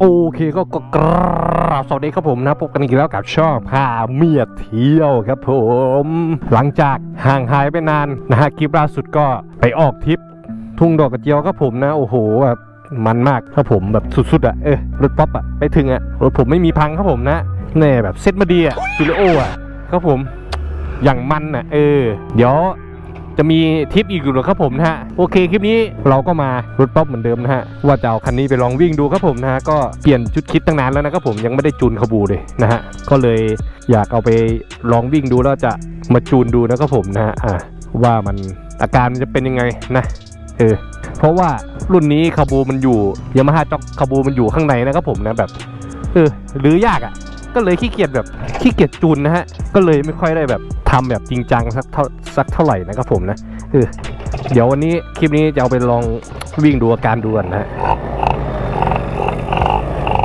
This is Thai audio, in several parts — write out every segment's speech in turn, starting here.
โอเคก็ก็กราบสวัสดีครับผมนะพบกันอีกแล้วกับช่องพาเมียเที่ยวครับผม หลังจากห่างหายไปนานนะฮะคลิปล่าสุดก็ไปออกทริปทุ่งดอกกระเจียวครับผมนะ โอ้โหแบบมันมากครับผมแบบสุดๆอะ่ะเออรถป๊อปอะ่ะไปถึงอะ่ะรถผมไม่มีพังครับผมนะแน่แบบเซ็ตมาดีอะ่ะฟิลโออะครับผมอย่างมันอะเออเดี๋ยว จะมีทริปอีกอยู่หรอครับผมนะฮะโอเคคลิปนี้เราก็มารถป๊อปเหมือนเดิมนะฮะว่าจะเอาคันนี้ไปลองวิ่งดูครับผมนะฮะก็เปลี่ยนชุดคิดตั้งนานแล้วนะครับผมยังไม่ได้จูนขบูเลยนะฮะก็เลยอยากเอาไปลองวิ่งดูแล้วจะมาจูนดูนะครับผมนะฮะอะว่ามันอาการมันจะเป็นยังไงนะเออเพราะว่ารุ่นนี้คาบูมันอยู่ยามาฮ่าจ็อกคาบูมันอยู่ข้างในนะครับผมนะแบบเออหรือยากอะ ก็เลยขี้เกียจแบบขี้เกียจจูนนะฮะ ก็เลยไม่ค่อยได้แบบทำแบบจริงจังสักเท่าสักเท่าไหร่นะครับผมนะเออเดี๋ยววันนี้คลิปนี้จะเอาไปลองวิ่งดูอาการดูกันนะฮะ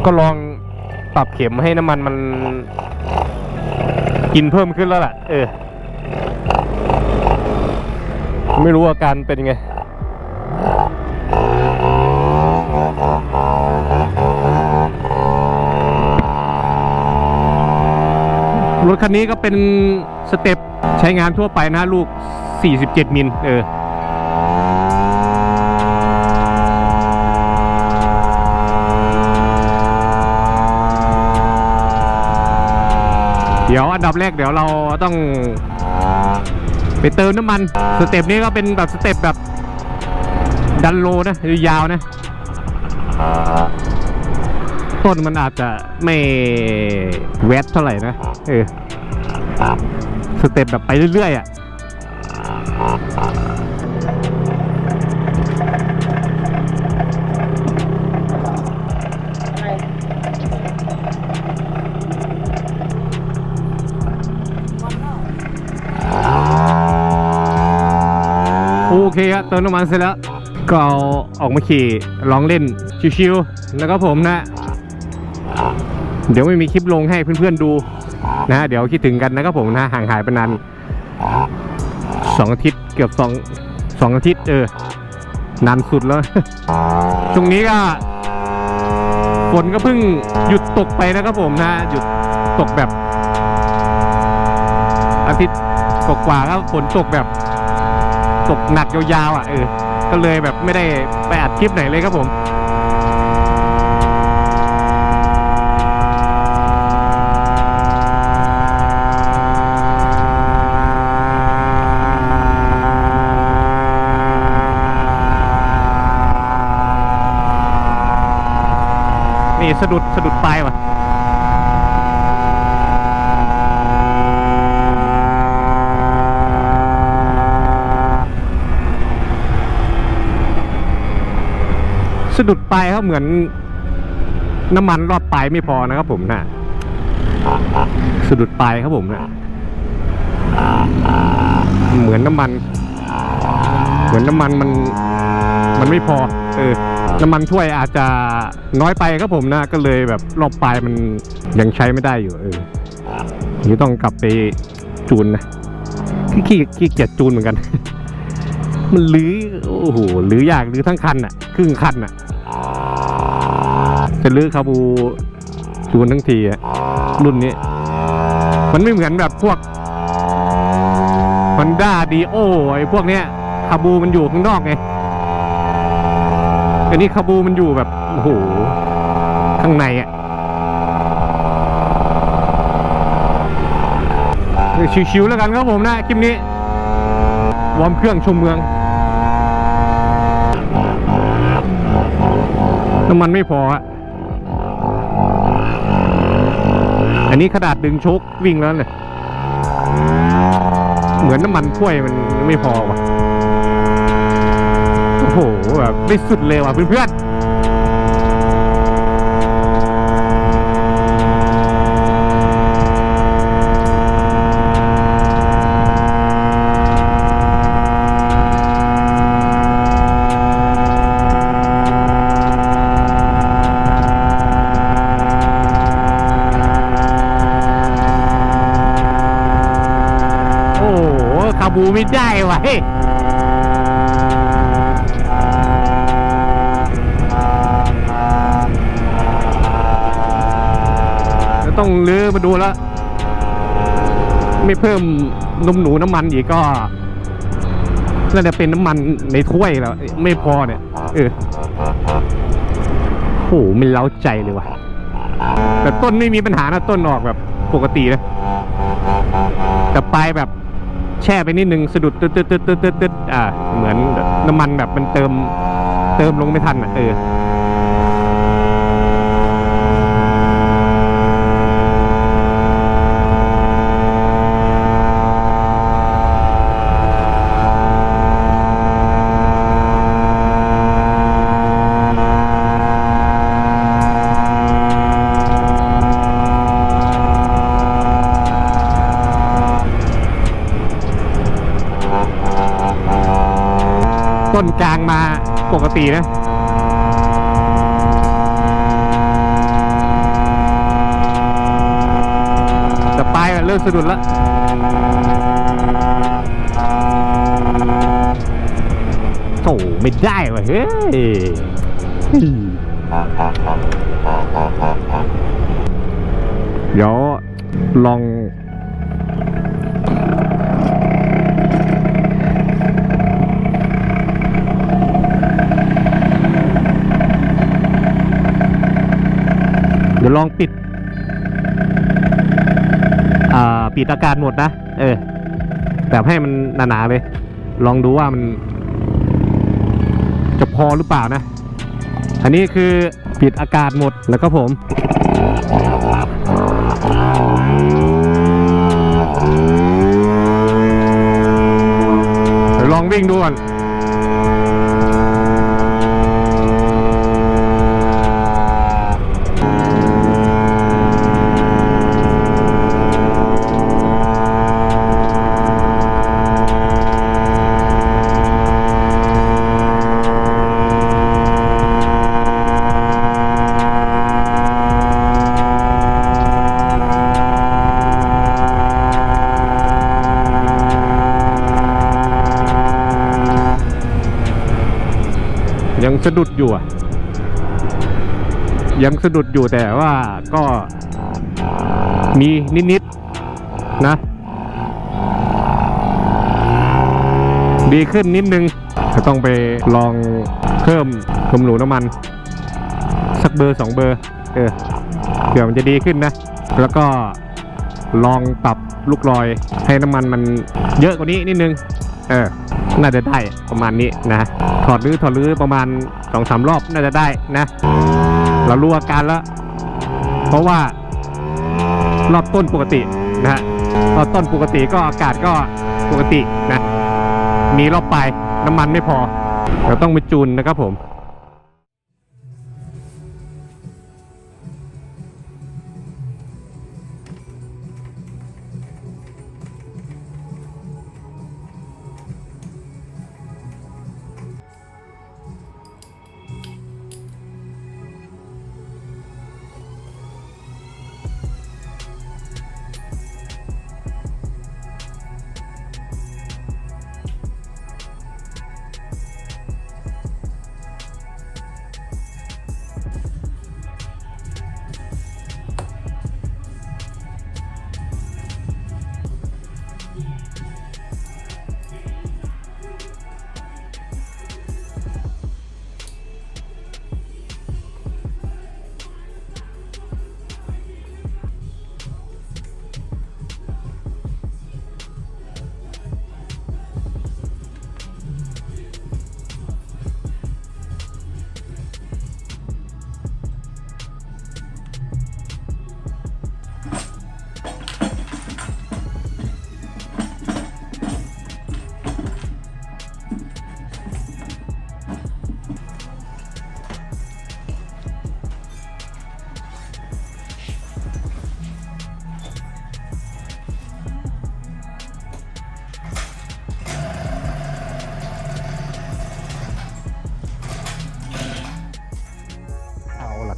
ก็ลองปรับเข็มให้น้ำมันมันกินเพิ่มขึ้นแล้วล่ะ เออ ไม่รู้อาการเป็นไง รถคันนี้ก็เป็นสเต็ปใช้งานทั่วไปนะลูก 47 มิล เออเดี๋ยวอันดับแรกเดี๋ยวเราต้องไปเติมน้ำมัน สเต็ปนี้ก็เป็นแบบสเต็ปแบบดันโลนะยาวนะ ต้นมันอาจจะไม่แวดเท่าไหร่นะเออสเต็ปแบบไปเรื่อยๆอะโอเคครับเติมน้ำมันเสร็จแล้ว ก็อออกมาขี่ลองเล่นชิวๆแล้วก็ผมนะ เดี๋ยวไม่มีคลิปลงให้เพื่อนๆดูนะฮะเดี๋ยวคิดถึงกันนะครับผมนะห่างหายไปนานสองอาทิตย์เกือบสองสองอาทิตย์เออนานสุดแล้ว ตรงนี้ก็ฝนก็เพิ่งหยุดตกไปนะครับผมนะหยุดตกแบบ อาทิตย์กว่าๆก็ฝนตกแบบ ตกหนักยาวๆอะเออก็เลยแบบไม่ได้ไปอัดคลิปไหนเลยครับผม สะดุดสะดุดปลายว่ะสะดุดปลายครับเหมือนน้ำมันรอบปลายไม่พอนะครับผมนะสะดุดปลายครับผมนะเหมือนน้ำมัน เหมือนน้ำมันมัน มันไม่พอ เออ น้ำมันถ้วยอาจจะน้อยไปครับผมนะ ก็เลยแบบรอบปลายมันยังใช้ไม่ได้อยู่เออนี่ต้องกลับไปจูนนะขี้ขี้ขี้เกียจจูนเหมือนกัน มันลื้อโอ้โหลื้อยากลื้อทั้งคันอะ ครึ่งคันอะ จะลื้อคาบูจูนทั้งทีอะรุ่นนี้ มันไม่เหมือนแบบพวก Honda d โอไอ้พวกเนี้ยคาบูมันอยู่ข้างนอกไง อันนี้คาบูมันอยู่แบบโอ้โหข้างในอะชิวๆแล้วกันครับผมนะคลิปนี้ วอร์มเครื่องชมเมือง น้ำมันไม่พอฮะอันนี้ขนาดดึงชควิ่งแล้วเนี่ยเหมือนน้ำมันถ้วยมันไม่พอว่ะ แบบไม่สุดเลยว่ะเพื่อนๆโอ้โหคาบูไม่ได้ว่ ต้องลื้อมาดูแล้ว ไม่เพิ่มนมหนูน้ำมันอีกก็น่าจะเป็นน้ำมันในถ้วยแล้ว ไม่พอเนี่ย เออโหไม่เล้าใจเลยว่ะ แต่ต้นไม่มีปัญหานะ ต้นออกแบบปกตินะแต่ปลายแบบแช่ไปนิดนึงสะดุดตึ๊ดตึ๊ดตึ๊ดตึ๊ดตึ๊ดตึ๊ดอ่า เหมือนน้ำมันแบบมันเติม เติมลงไม่ทันอะเออ ปกตินะแต่ปลายเริ่มสะดุดล้วโถไม่ได้วะเฮ้ยเดี๋ยวลอง ดี๋ยวลองปิด อ่า ปิดอากาศหมดนะ เออ แบบให้มันหนาๆเลย ลองดูว่ามัน จะพอหรือเปล่านะ อันนี้คือปิดอากาศหมดแล้วก็ผมเดี๋ยวลองวิ่งดูก่อน ยังสะดุดอยู่อะยังสะดุดอยู่แต่ว่าก็มีนิดๆนะ ดีขึ้นนิดนึงจะต้องไปลองเพิ่มนมหนูน้ำมัน สักเบอร์สองเบอร์เออเผื่อมันจะดีขึ้นนะ แล้วก็ลองปรับลูกลอยให้น้ำมันมันเยอะกว่านี้นิดนึง น่าจะได้ประมาณนี้นะถอดรื้อถอดรื้อประมาณสองสามรอบน่าจะได้นะ เรารู้อาการแล้ว เพราะว่ารอบต้นปกตินะฮะรอบต้นปกติก็อากาศก็ปกตินะมีรอบปลายน้ำมันไม่พอเราต้องไปจูนนะครับผม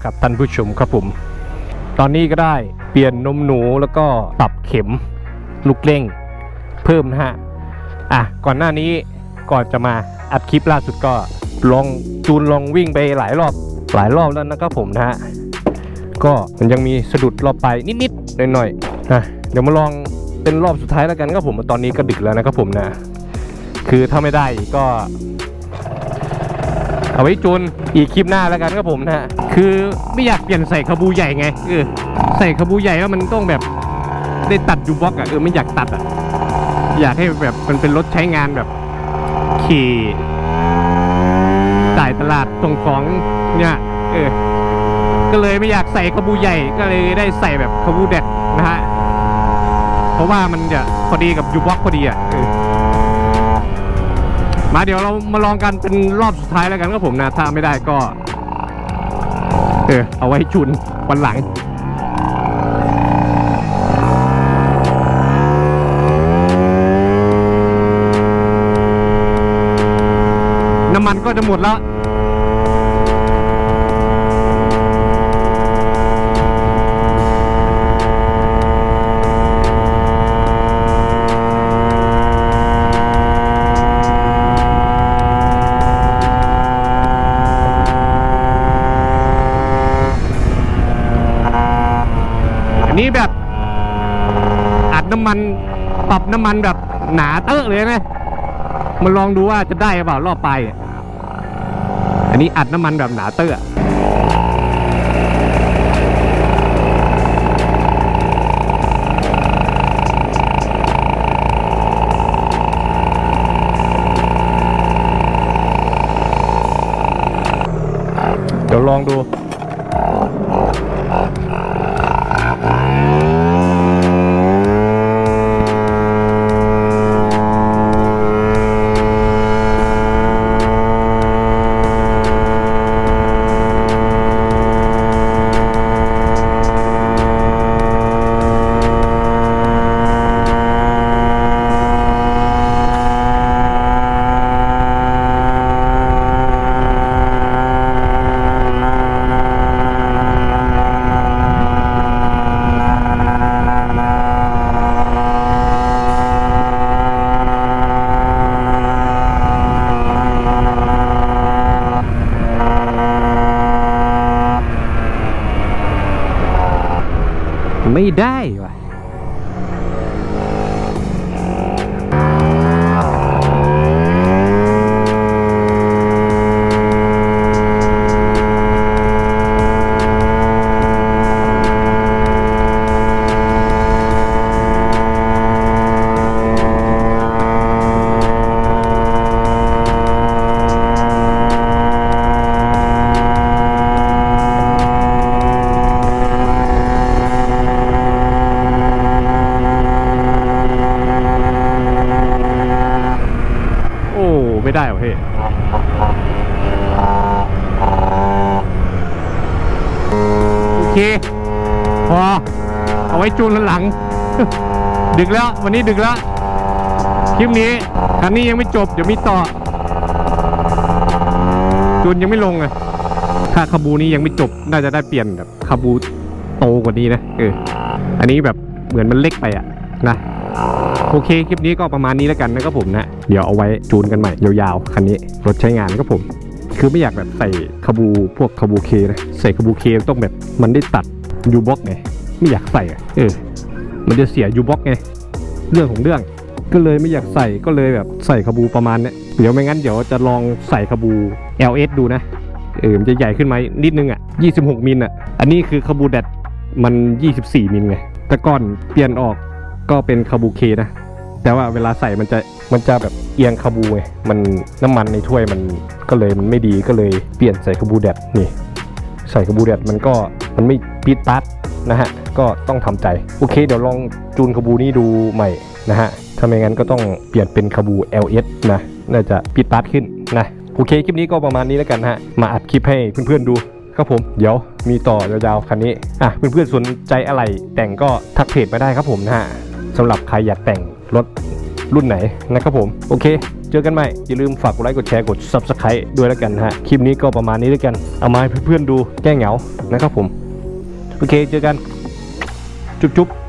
ครับท่านผู้ชมครับผม ตอนนี้ก็ได้เปลี่ยนนมหนูแล้วก็ปรับเข็มลูกเร่งเพิ่มนะฮะ อะ ก่อนหน้านี้ก่อนจะมาอัดคลิปล่าสุดก็ลองจูนลองวิ่งไปหลายรอบหลายรอบแล้วนะครับผมนะฮะ ก็มันยังมีสะดุดรอบไปนิดๆหน่อยๆนะเดี๋ยวมาลองเป็นรอบสุดท้ายแล้วกันครับผมตอนนี้ก็ดึกแล้วนะครับผมนะ คือถ้าไม่ได้ก็ เอาไว้จูนอีกคลิปหน้าแล้วกันครับผมนะฮะคือไม่อยากเปลี่ยนใส่คาบูใหญ่ไงเออใส่คาบูใหญ่แล้วมันต้องแบบได้ตัดยูบ็อกอะเออไม่อยากตัดอะอยากให้แบบมันเป็นรถใช้งานแบบขี่จ่ายตลาดส่งของเนี่ยเออก็เลยไม่อยากใส่คาบูใหญ่ก็เลยได้ใส่แบบคาบูเด็ดนะฮะเพราะว่ามันจะพอดีกับยูบ็อกพอดีอะเออ มาเดี๋ยวเรามาลองกันเป็นรอบสุดท้ายแล้วกันครับผมนะถ้าไม่ได้ก็ เออ เอาไว้ชุนวันหลังน้ำมันก็จะหมดแล้วำมันปรับน้ำมันแบบหนาเตอะเลยนะมาลองดูว่าจะได้หรือเปล่ารอบไปอะอันนี้อัดน้ำมันแบบหนาเตอะเดี๋ยวลองดู ไม่ได้ว่ะเฮ้โอเคพอเอาไว้จูนหลัง ดึกแล้ววันนี้ดึกแล้ว คลิปนี้คันนี้ยังไม่จบ เดี๋ยวมีต่อ จูนยังไม่ลงเลยถ้าคาบูนี้ยังไม่จบ น่าจะได้เปลี่ยนแบบคาบูโตกว่านี้นะเอออันนี้แบบเหมือนมันเล็กไปอะนะ โอเค คลิปนี้ก็ประมาณนี้แล้วกันนะครับผมนะ เดี๋ยวเอาไว้จูนกันใหม่ยาวๆ คันนี้รถใช้งานครับผม คือไม่อยากแบบใส่คาบูพวกคาบูเคนะ ใส่คาบูเคต้องแบบมันได้ตัดยูบ็อกไง ไม่อยากใส่อะเออ มันจะเสียยูบ็อกไง เรื่องของเรื่อง ก็เลยไม่อยากใส่ก็เลยแบบใส่คาบูประมาณเนี้ย เดี๋ยวไม่งั้นเดี๋ยวจะลองใส่คาบู LS ดูนะ เออ มันจะใหญ่ขึ้นไหมนิดนึงอะ 26 มิลอะ อันนี้คือคาบูแดดมัน 24 มิลไง แต่ก่อนเปลี่ยนออกก็เป็นคาบูเคนะ แต่ว่าเวลาใส่มันจะมันจะแบบเอียงคาบูไงมันน้ำมันในถ้วยมันก็เลยมันไม่ดีก็เลยเปลี่ยนใส่คาบูแดดนี่ ใส่คาบูแดดมันก็มันไม่ปิดปัดนะฮะก็ต้องทำใจโอเค เดี๋ยวลองจูนคาบูนี้ดูใหม่นะฮะถ้าไม่งั้นก็ต้องเปลี่ยนเป็นคาบู LS นะน่าจะปิดปัดขึ้นนะโอเคคลิปนี้ก็ประมาณนี้แล้วกันฮะมาอัดคลิปให้เพื่อนๆดูครับผมเดี๋ยวมีต่อยาวๆคันนี้อะเพื่อนๆสนใจอะไรแต่งก็ทักเพจมาได้ครับผมนะฮะสำหรับใครอยากแต่ง รถรุ่นไหนนะครับผม โอเค เจอกันใหม่ อย่าลืมฝากกดไลค์กดแชร์กด Subscribe ด้วยแล้วกันฮะ คลิปนี้ก็ประมาณนี้แล้วกัน เอามาให้เพื่อนๆดูแก้เหงานะครับผม โอเค เจอกัน จุ๊บๆ